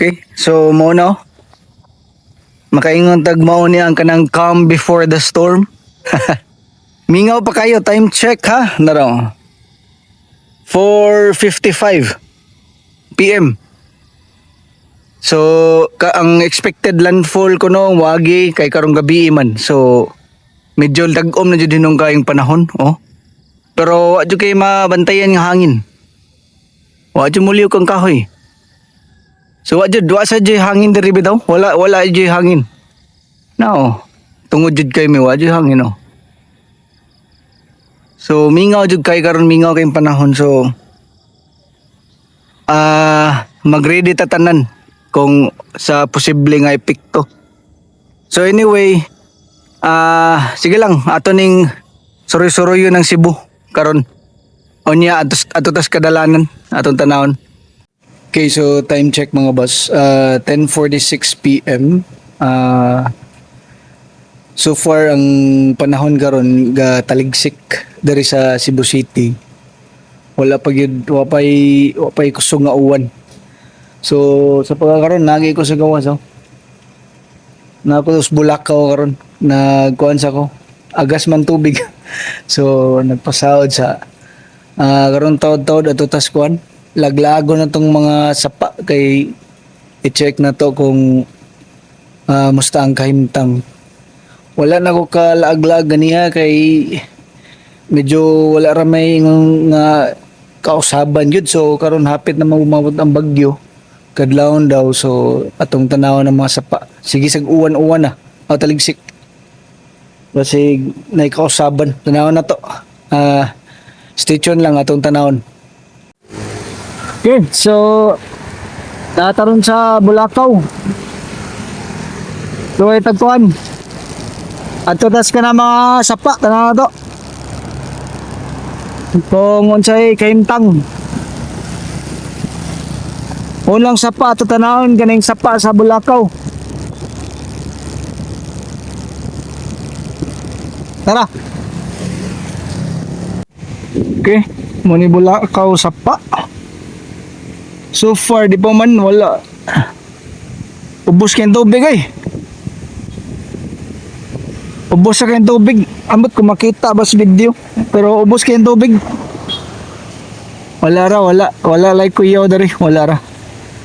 Okay, so mo na. Makaingon tag mao ni ang kanang calm before the storm. Mingaw pa kayo, time check ha. Naro. 4:55 PM. So, ka ang expected landfall ko no wagi kay karong gabi man. So, medyo tag-om na jud hinong kayong panahon, oh. Pero adyo kay mabantayan nga hangin. Wa adyo muliw kang kahoy. So wa jud wa sa jud hangin diri bitaw. Wala wala jud hangin. No. Tungod jud kay mi wa jud hangin no. So mingaw jud kay karon mingaw kay panahon so ah magready ta tanan kung sa posible nga epekto. So anyway, ah sige lang ato ning suroy-suroyo ng Cebu karon. Onya atos atotas kadalanan atong tanawon. Okay, so time check mga boss. Uh, 10.46 p.m. Uh, so far, ang panahon karon ga taligsik dari sa Cebu City. Wala pa gyud wa pay wa pay kusog nga uwan. So sa pagkakaroon nagi ko sa gawas oh. Na ako sa Bulacau karon nagkuan sa ko. Agas man tubig. so nagpasahod sa ah karon taod-taod ato tas kuan laglago na tong mga sapa kay i-check na to kung ah, musta ang kahimtang. Wala na ko kalaaglag ganiya kay medyo wala ra may ng- nga kausaban yun. So karon hapit na maumabot ang bagyo. Kadlawon daw so atong tanaw ng mga sapa. Sige sag uwan-uwan na. O taligsik. Kasi naikausaban. Tanawon na to. Ah, stay tuned lang atong tanawon. Okay, so nataron sa Bulacau. So ay tagkuan. At tas ka na mga sapa, tanaw na to. Kung unsay kaimtang. Unang sapa ato tanawon ganing sapa sa Bulacau. Tara. Okay, muni Bulacau sapa. So far, di pa man wala. Ubus kayong tubig ay. Ubus sa kayong tubig. Ambot ko makita ba sa video. Pero ubus kayong tubig. Wala ra, wala. Wala like kuya dari. Wala ra.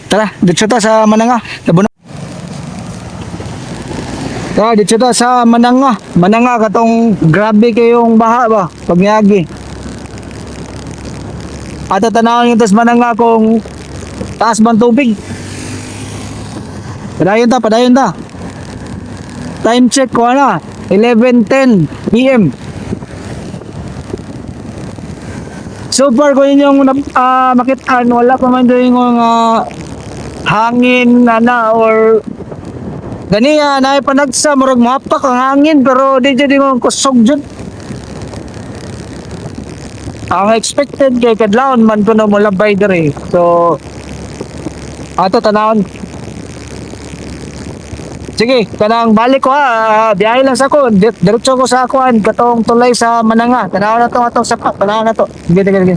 Tara, dito ta sa Mananga. Labuno. Tara, dito ta sa Mananga. Mananga katong grabe kayong baha ba. Pagyagi. At tatanawan yung tas Mananga kung taas bang tubig. Padayon ta, padayon ta. Time check ko na. 11.10 PM. So far ko yun yung uh, makitaan, wala pa man doon yung uh, hangin na na or ganiya na panagsa murag mapak ang hangin pero di dyan yung kusog dyan. Ang expected kay kadlawon man ko na mula by dere. So ato tanawon. Sige, kanang balik ko ha. Biyahe lang sa ko. Di- Diretso ko sa akuan. Katong tulay sa Mananga. Tanaw na to atong sapa. Tanaw na to. Sige, sige, sige.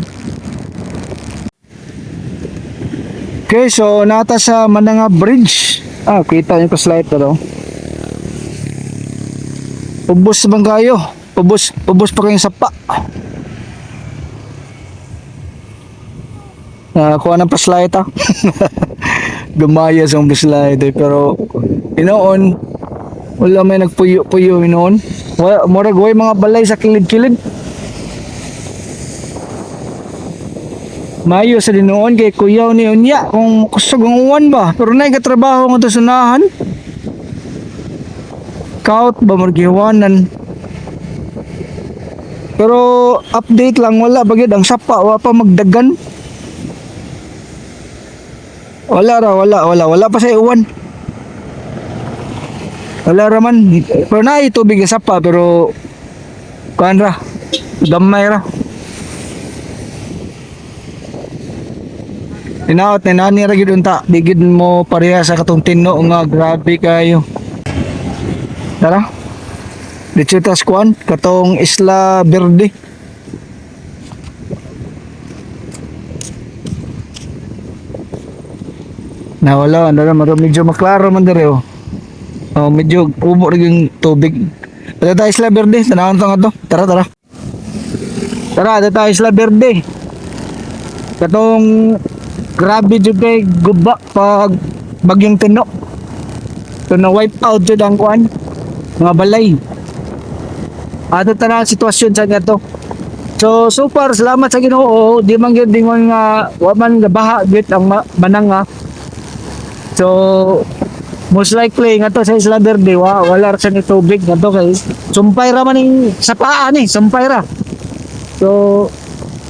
Okay, so nata sa Mananga Bridge. Ah, kita niyo ko slide to daw. Ubos bang kayo? Ubos, ubos pa kayong sapa. Ah, kuha ng pa-slide ha. Gamaya sa slide eh. Pero, inoon, wala may nagpuyo-puyo inoon. Wala, murag way mga balay sa kilid-kilid. Mayo sa dinoon kay kuyaw ni Unya kung kusog ang uwan ba. Pero na katrabaho nga to sunahan. Kaut ba margiwanan. Pero update lang wala bagid ang sapa wa pa magdagan. Wala ra, wala, wala, wala pa sa uwan. Wala ra man. Pero na tubig sa pa pero kuan ra. Gamay ra. Inaot ni nani ra gid unta. Di gid mo pareha sa katong tino nga grabe kayo. Tara. Dito ta kuan katong Isla Verde. Nawala, ano na, medyo maklaro man dere oh. Oh, medyo ubo rin yung tubig. Dito tayo Isla Verde, tanawin to nga to. Tara, tara. Tara, dito tayo Isla Verde. Katong grabe jud kay guba pag bagyong tuno. Tuno wipe out jud ang kuan. Mga balay. Ato tara sitwasyon sa nga to. So so far salamat sa Ginoo di man gyud dingon nga wa man gabaha git ang ma- manang. So most likely nga to sa Isla Verde wa wala ra sa ni tubig nga to kay sumpay ra man sa paa ni sumpay ra. So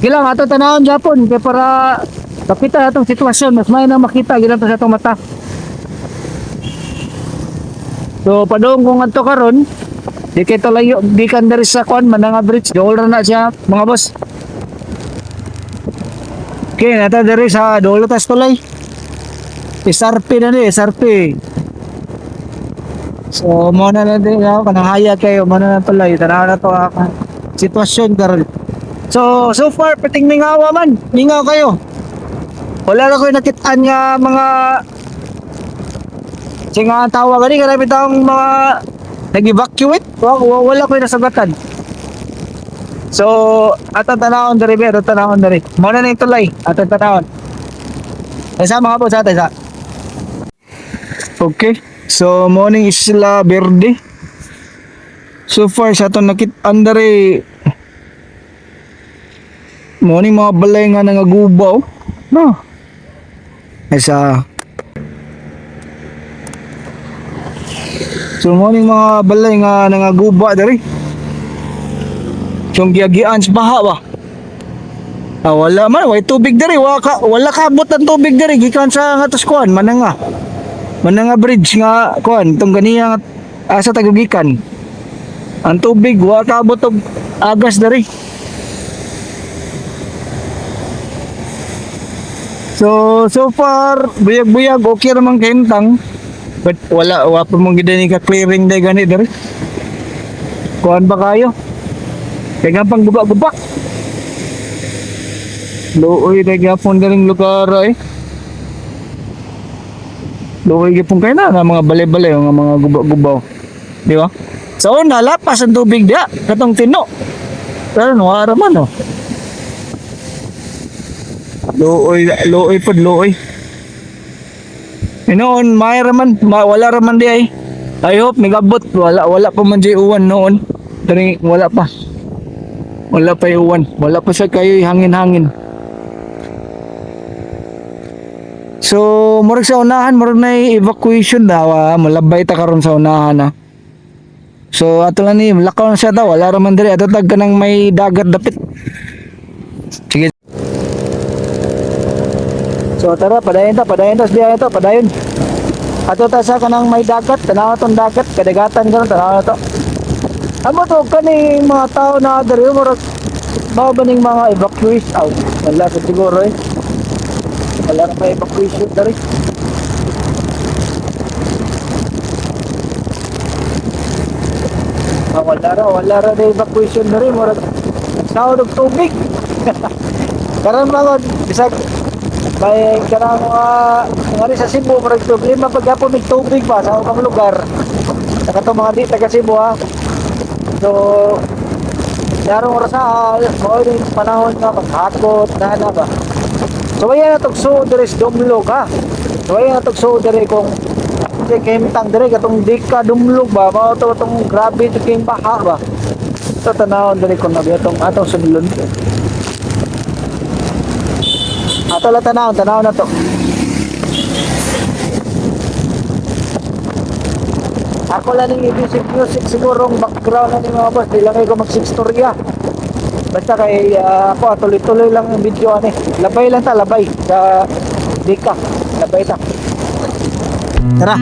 gilang ato tanawon Japon kay para kapitan atong sitwasyon mas may na makita gilang to sa atong mata. So padung kung adto karon di kay layo di kan diri sa kwan mananga bridge dool ra na siya mga boss. Okay, nata diri sa dool tas tulay. SRP na ni, SRP. So, mo na din ako, kanahaya kayo, mo na tulay, tanaw na to ako. Sitwasyon karon. So, so far, pating mingawa man, mingaw kayo. Wala na ko nakitaan nga mga Singa tawa gani karami taong mga nag-evacuate. Wa- wa- Wala ko nasagatan. So, ato tanawon diri be, ato tanawon diri. Mo na ning tulay, ato tanawon. Ay sa mga po sa atin sa. Okay. So, morning Isla Verde. So far sa ato nakit andare morning mga balay nga nangagubaw. No. Ay sa So morning mga balay nga nangaguba diri. Yung giagian sa baha ba? Ah, wala man, way tubig diri, wala ka, wala kabot ang tubig diri gikan sa ngatos kuan mananga. Mananga bridge nga kuan tong ganiya nga asa tagugikan. Ang tubig wala kabot og agas diri. So, so far, buyag-buyag, okay naman kahintang. But wala, wala pa mong gida ka clearing day gani diri. Kuan ba kayo? Kaya pang guba-guba. Looy na gyapon galing lugar eh. Looy gyapon kayo na, nga mga balay-balay, nga mga guba-gubaw. Di ba? So, nalapas ang tubig dia, katong tino. Pero nuwara man oh. Looy, looy pod, looy. Noon, may raman, ma, wala raman di ay. I hope nagabot, wala wala pa man di uwan noon. Dari wala pa. Wala pa yung uwan, wala pa sa kayo hangin-hangin. So, murag sa unahan, murag na evacuation daw, ah. malabay ta karon sa unahan na. So, ato lang ni, lakaw na siya daw, wala raman diri, ato tag ka nang may dagat dapit. Sige. So tara, padayon ta, padayon ta, biyahe to, padayon. Ato ta sa kanang may dagat, tanaw tong dagat, kadagatan karon tanaw na to. Amo to kani mga tao na diri murag bao ba mga evacuees aw. Wala siguro eh. Wala na pa evacuation diri. Ah, wala ra, wala ra na evacuation diri murag tao ng tubig. Karon mga bisag may kanang mga mga sa Cebu murag problema pag hapon may tubig ba sa ubang lugar. Sa kato mga di taga Cebu ha. So Yarong oras na, mo yung panahon nga paghatot na na ba. So ayan na tugso sa dumlog ha. So ayan na tugso diri kung kasi kemtang diri katong di ka dumlog ba, mao to tong grabe to kay baha ba. So tanawon diri kung nabi atong atong sudlon. Ato la tanaw, tanaw na to. Ako lang yung music music siguro ang background na ni mga boss, di lang kayo magsistorya. Basta kay ah, ako tuloy-tuloy lang yung video ani. Labay lang ta, labay sa Dika. Labay ta. Tara.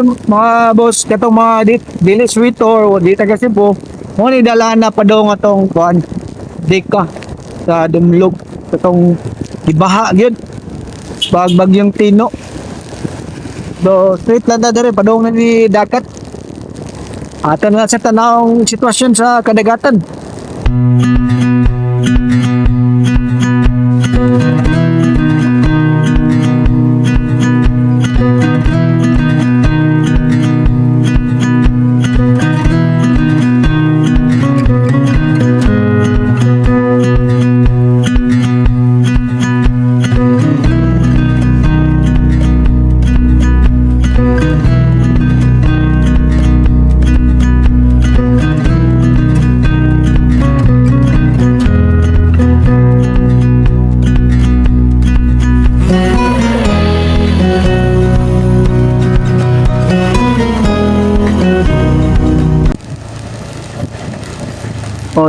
Ni mga boss katong mga di, dili sweet or di taga Cebu, mo ni dala na pa daw nga tong kuan dika sa dumlog katong ibaha gyud bag bagyong tino. Do street lang na dire padong na ni dagat. Ato na sa tanawang sitwasyon sa kadagatan. O,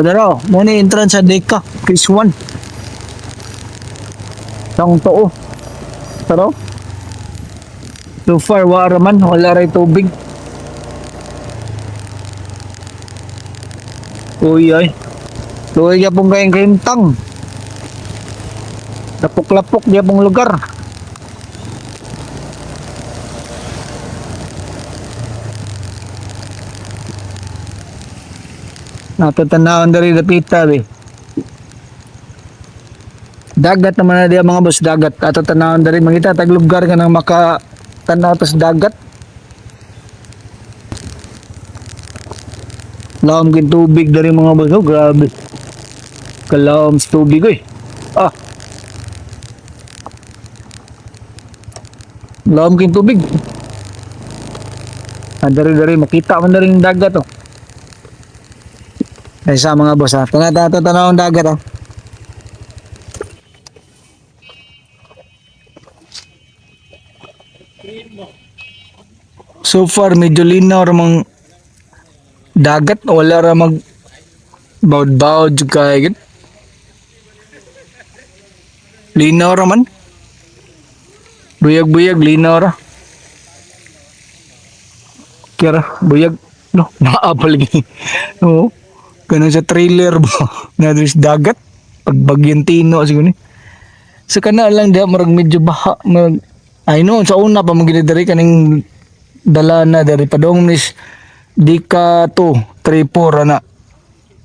daro. Mo entrance sa Deka, Phase 1. Tang too. Daro. So far, wala man. Wala rin tubig. Uy, ay. Luwi niya pong kayong kayintang. Lapok-lapok niya pong lugar. Natatanawan dari dapita be. Dagat naman na diya mga boss dagat. Ato tanawon dari mangita tag lugar ka nang maka tanaw tas dagat. Lawom kin tubig dari mga boss. Oh, grabe. Kalawom sa tubig oy. Ah. Lawom kin tubig. Ah, dari dari makita man dari yung dagat oh. Ay sa mga boss ha. Tana tana tanaw ang dagat ha. So far medyo linaw ramang dagat wala ra mag bawd-bawd jud kay. Linaw ra man. Buyag-buyag linaw ra. Kira buyag no naapal gi. Oo. Ganun sa trailer ba? na sa dagat. Pagbagyan tino siguro ni. Sa kana lang diha marag medyo baha mag I know sa una pa magidari kaning dala na dari padong nis di ka to 3 4 ana.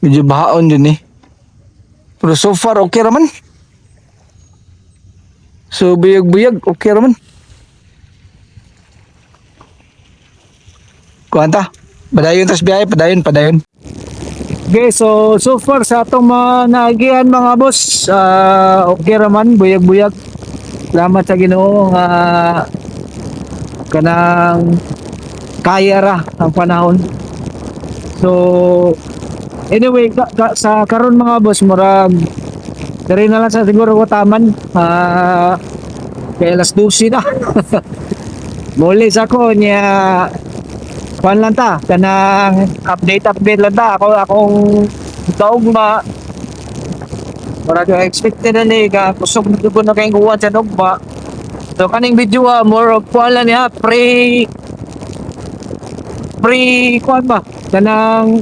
Medyo bahaon yun eh. Pero so far okay raman. So buyag-buyag okay raman. Kuanta? Padayon tas biyahe, padayon, padayon. Okay, so so far sa atong mga naagihan mga boss, ah, okay raman, buyag-buyag. Salamat sa Ginoo nga kanang kaya ra ang panahon. So anyway, ka, ka- sa karon mga boss, murag Dari na lang sa siguro wataman. Ah, kay alas 12 na. Muli sa ko niya kuan lang ta kanang update update lang ta ako akong daugma Mura ka expected na ni ka kusog na ko na kayong kuwan sa dogma. So kaning video ah, more of kuan lang niya pre pre kuan ba kanang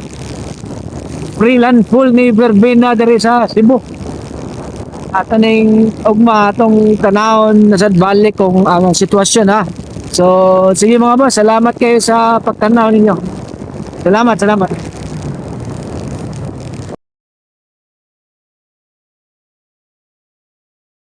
pre landfall ni Verbena diri sa Cebu. At aning ugma atong tanawon na sa balik kung ang sitwasyon ha. So sige mga boss, salamat kayo sa pagtanaw ninyo. Salamat, salamat.